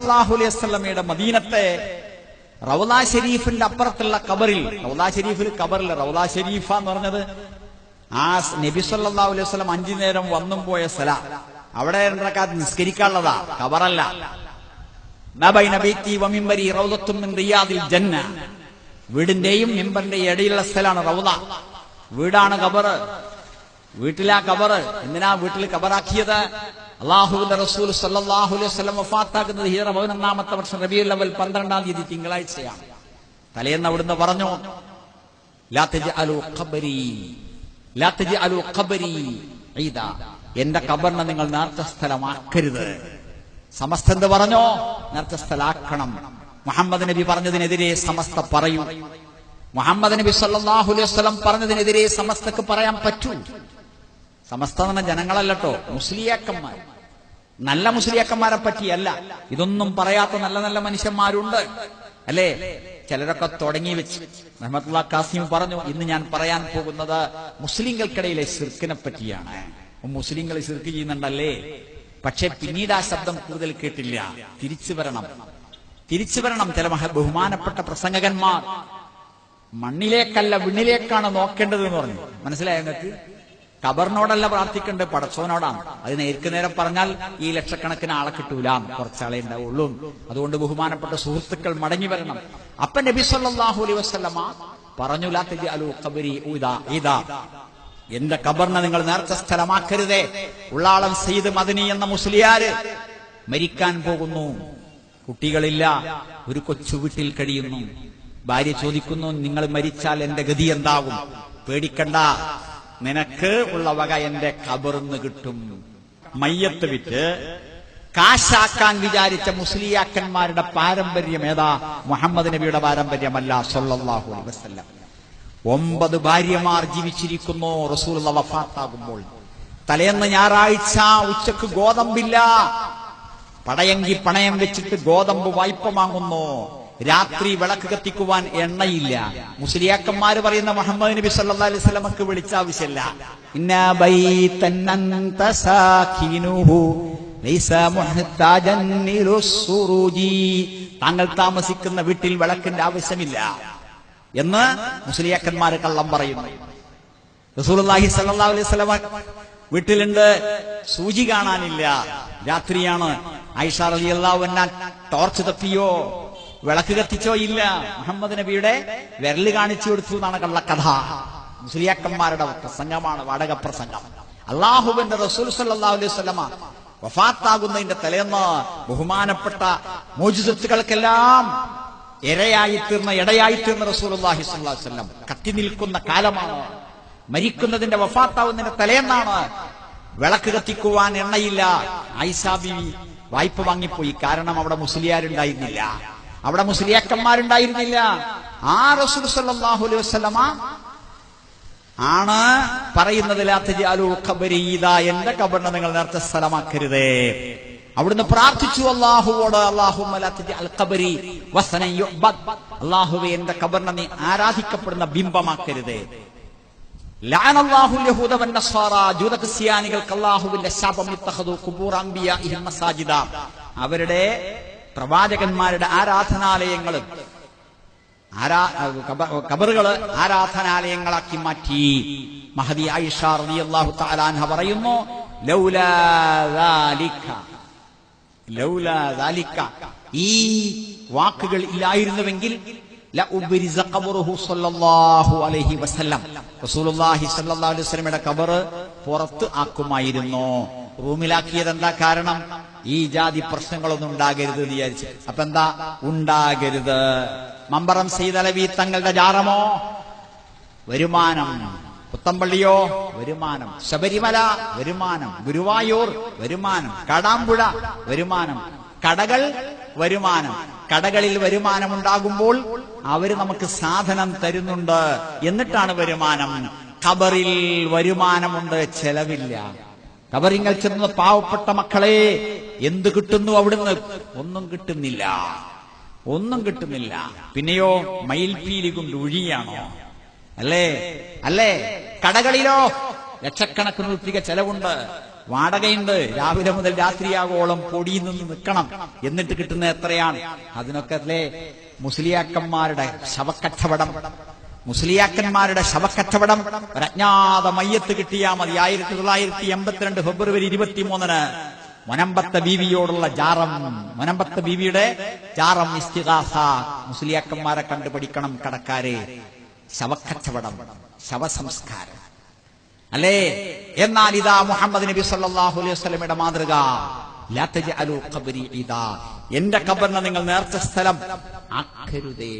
സല്ലല്ലാഹു അലൈഹി മദീനത്തെ റൗലാ ഷെരീഫിന്റെ അപ്പുറത്തുള്ള കബറിൽ റൗലാ ഷെരീഫിൽ കബറിൽ റൗലാ ഷെരീഫ എന്ന് പറഞ്ഞത് ആ നബി സല്ലല്ലാഹു അലൈഹി വസ്ലം അഞ്ചു നേരം വന്നും പോയ സ്ഥല അവിടെ നിസ്കരിക്കാനുള്ളതാ കബറല്ല ജന്ന. വീടിന്റെയും മിമ്പറിന്റെയും ഇടയിലുള്ള സ്ഥലമാണ് റൗദ. വീടാണ് കബറ് വീട്ടിലാ കബറ് എന്തിനാ വീട്ടിൽ കബറാക്കിയത് അള്ളാഹുവിന്റെ റസൂൽ സല്ലല്ലാഹു അലൈഹി വഫാത്താക്കുന്നത് ഹിജറ പതിനൊന്നാമത്തെ വർഷം റബിയുൽ അവൽ പന്ത്രണ്ടാം തീയതി തിങ്കളാഴ്ചയാണ്. തലേന്ന് അവിടുന്ന് പറഞ്ഞു എന്റെ കബറിനെ നിങ്ങൾ നേർച്ച സ്ഥലമാക്കരുത് സമസ്ത എന്ത് പറഞ്ഞോ? നേർച്ച സ്ഥലാക്കണം മുഹമ്മദ് നബി പറഞ്ഞതിനെതിരെ സമസ്ത പറയൂ. മുഹമ്മദ് നബി സല്ലല്ലാഹു അലൈഹി പറഞ്ഞതിനെതിരെ സമസ്തക്ക് പറയാൻ പറ്റൂ. സമസ്ത എന്ന ജനങ്ങളല്ലട്ടോ മുസ്ലിയാക്കന്മാർ. നല്ല മുസ്ലിയാക്കന്മാരെ പറ്റിയല്ല. ഇതൊന്നും പറയാത്ത നല്ല നല്ല മനുഷ്യന്മാരുണ്ട്. അല്ലേ? ചിലരൊക്കെ തുടങ്ങി വെച്ച്. റഹ്മത്തുള്ള കാസിം പറഞ്ഞു ഇന്ന് ഞാൻ പറയാൻ പോകുന്നത് മുസ്ലിങ്ങൾക്കിടയിലെ സിർക്കിനെ പറ്റിയാണ്. മുസ്ലിങ്ങൾ സിർക്ക് ചെയ്യുന്നുണ്ടല്ലേ? പക്ഷെ പിന്നീട് ആ ശബ്ദം കൂടുതൽ കേട്ടില്ല. തിരിച്ചു വരണം. തിരിച്ചു വരണം ചില ബഹുമാനപ്പെട്ട പ്രസംഗകന്മാർ. മണ്ണിലേക്കല്ല വിണ്ണിലേക്കാണ് നോക്കേണ്ടത് എന്ന് പറഞ്ഞു. മനസ്സിലായോ നിങ്ങൾക്ക്? കബറിനോടല്ല പ്രാർത്ഥിക്കേണ്ട പടച്ചവനോടാണ്. അത് നേർക്ക് നേരം പറഞ്ഞാൽ ഈ ലക്ഷക്കണക്കിന് ആളെ കിട്ടൂല. കുറച്ചാളെ ഉണ്ടാവുള്ളൂ. അതുകൊണ്ട് ബഹുമാനപ്പെട്ട സുഹൃത്തുക്കൾ മടങ്ങി വരണം. അപ്പൻ നബി സല്ലല്ലാഹു അലൈഹി വസല്ലമ പറഞ്ഞു എന്റെ കബറിനെ നിങ്ങൾ നേർച്ച സ്ഥലമാക്കരുതേ. ഉള്ളാളം സെയ്ദ് മദനി എന്ന മുസ്ലിയാര് മരിക്കാൻ പോകുന്നു. കുട്ടികളില്ല. ഒരു കൊച്ചു വീട്ടിൽ കഴിയുന്നു. ഭാര്യ ചോദിക്കുന്നു നിങ്ങൾ മരിച്ചാൽ എന്റെ ഗതി എന്താകും? പേടിക്കണ്ട. നിനക്ക് ഉള്ള വക എന്റെ കബറിന്ന് കിട്ടും. മയ്യത്ത് വിറ്റ് കാശാക്കാൻ വിചാരിച്ച മുസ്ലിയാക്കന്മാരുടെ പാരമ്പര്യം ഏതാ? മുഹമ്മദ് നബിയുടെ പാരമ്പര്യമല്ല സൊല്ലാഹു അലൈഹി വസല്ലം. ഒമ്പത് ഭാര്യമാർ ജീവിച്ചിരിക്കുന്നു റസൂൽ വഫാത്താകുമ്പോൾ. തലേന്ന് ഞായറാഴ്ച ഉച്ചയ്ക്ക് ഗോതമ്പില്ല. പടയങ്കി പണയം വെച്ചിട്ട് ഗോതമ്പ് വായ്പ വാങ്ങുന്നു. രാത്രി വിളക്ക് കത്തിക്കുവാൻ എണ്ണയില്ല. മുസ്ലിയാക്കന്മാര് പറയുന്ന മുഹമ്മദ് നബി സല്ലല്ലാഹു അലൈഹി വസല്ലമക്ക് വിളിച്ച ആവശ്യമില്ല. താങ്കൾ താമസിക്കുന്ന വീട്ടിൽ വിളക്കിന്റെ ആവശ്യമില്ല എന്ന് മുസ്ലിയാക്കന്മാര് കള്ളം പറയുന്നു. റസൂലുള്ളാഹി സല്ലല്ലാഹു അലൈഹി സ്വലമ വീട്ടിലുണ്ട്. സൂചി കാണാനില്ല. രാത്രിയാണ്. ഐഷ അൻഹ ടോർച്ച് തപ്പിയോ? വിളക്ക് കത്തിച്ചോ ഇല്ല. മുഹമ്മദ് നബിയുടെ വിരൽ കാണിച്ചു കൊടുത്തു എന്നാണ് കള്ള കഥ. മുസ്ലിയാക്കന്മാരുടെ പ്രസംഗമാണ് വാടക പ്രസംഗം. അള്ളാഹുബിന്റെ റസൂൽ സല്ലല്ലാഹു അലൈഹി വഫാത്താകുന്നതിന്റെ തലേന്ന് ബഹുമാനപ്പെട്ട മോചിതത്തുകൾക്കെല്ലാം ഇരയായി തീർന്ന റസൂലുള്ളാഹി സ്വല്ലല്ലാഹു അലൈഹി വസല്ലം കത്തി നിൽക്കുന്ന കാലമാണ്. മരിക്കുന്നതിന്റെ വഫാത്താവുന്നതിന്റെ തലേന്നാണ് വിളക്ക് കത്തിക്കുവാൻ എണ്ണയില്ല. ഐസാബി വായ്പ വാങ്ങിപ്പോയി. കാരണം അവിടെ മുസ്ലിയാരുണ്ടായിരുന്നില്ല. അവിടെ മുസ്ലിയാക്കന്മാരുണ്ടായിരുന്നില്ല. ആ റസൂൽ സല്ലല്ലാഹു അലൈഹി വസല്ലമ ആണ് പറയുന്നത് എന്റെ കബറിനെ നിങ്ങൾ നേരത്തെ സ്ഥലമാക്കരുതേ. അവിടുന്ന് പ്രാർത്ഥിച്ചു അള്ളാഹുവോട് അള്ളാഹുവെ എന്റെ കബറിനെ നീ ആരാധിക്കപ്പെടുന്ന ബിംബമാക്കരുതേ. അവരുടെ പ്രവാചകന്മാരുടെ ആരാധനാലയങ്ങളും ആരാ കബറുകൾ ആരാധനാലയങ്ങളാക്കി മാറ്റി. മഹദി ആയിഷ റളിയല്ലാഹു പറയുന്നു ദാലിക ദാലിക ഈ വാക്കുകൾ ഇല്ലായിരുന്നുവെങ്കിൽ വസല്ലം. റസൂലുള്ളാഹി അലൈഹി ഖബർ പുറത്ത് ആക്കുമായിരുന്നു. റൂമിലാക്കിയത് എന്താ കാരണം? ഈ ജാതി പ്രശ്നങ്ങളൊന്നും ഉണ്ടാകരുത് എന്ന് വിചാരിച്ചു. അപ്പൊ എന്താ? ഉണ്ടാകരുത്. മമ്പറം സീതലവി തങ്ങളുടെ ജാറമോ? വരുമാനം. പുത്തമ്പള്ളിയോ? വരുമാനം. ശബരിമല? വരുമാനം. ഗുരുവായൂർ? വരുമാനം. കടാമ്പുഴ? വരുമാനം. കടകൾ? വരുമാനം. കടകളിൽ വരുമാനം ഉണ്ടാകുമ്പോൾ അവർ നമുക്ക് സാധനം തരുന്നുണ്ട്. എന്നിട്ടാണ് വരുമാനം. ഖബറിൽ വരുമാനമുണ്ട് ചെലവില്ല. കബറിങ്ങൾ ചെന്ന പാവപ്പെട്ട മക്കളെ എന്ത് കിട്ടുന്നു അവിടുന്ന്? ഒന്നും കിട്ടുന്നില്ല. ഒന്നും കിട്ടുന്നില്ല. പിന്നെയോ മയിൽപീലി കൊണ്ട് ഒഴിയാണോ അല്ലേ? അല്ലേ? കടകളിലോ? ലക്ഷക്കണക്കിന് റുപ്യ ചെലവുണ്ട്. വാടകയുണ്ട്. രാവിലെ മുതൽ രാത്രിയാകോളം പൊടിയിൽ നിന്ന് നിൽക്കണം. എന്നിട്ട് കിട്ടുന്ന എത്രയാണ്? അതിനൊക്കെ അല്ലേ? മുസ്ലിയാക്കന്മാരുടെ ശവക്കച്ചവടം. മുസ്ലിയാക്കന്മാരുടെ ശവക്കച്ചവടം ഒരജ്ഞാത മയ്യത്ത് കിട്ടിയാൽ മതി. ആയിരത്തി തൊള്ളായിരത്തി എൺപത്തിരണ്ട് ഫെബ്രുവരി ഇരുപത്തിമൂന്നിന് മൊനമ്പത്ത ബീവിയോടുള്ള ജാറം മൊനമ്പത്ത ബീവിയുടെ ജാറം മുസ്ലിയാക്കന്മാരെ കണ്ടുപിടിക്കണം കടക്കാരെ. ശവക്കച്ചവടം ശവസംസ്കാരം. അല്ലേ? എന്നാൽ ഇതാ മുഹമ്മദ് നബി സല്ലല്ലാഹു അലൈഹി വസല്ലമയുടെ മാതൃക. എന്റെ ഖബറിനെ നിങ്ങൾ നേർച്ച സ്ഥലം ആക്കരുതേ.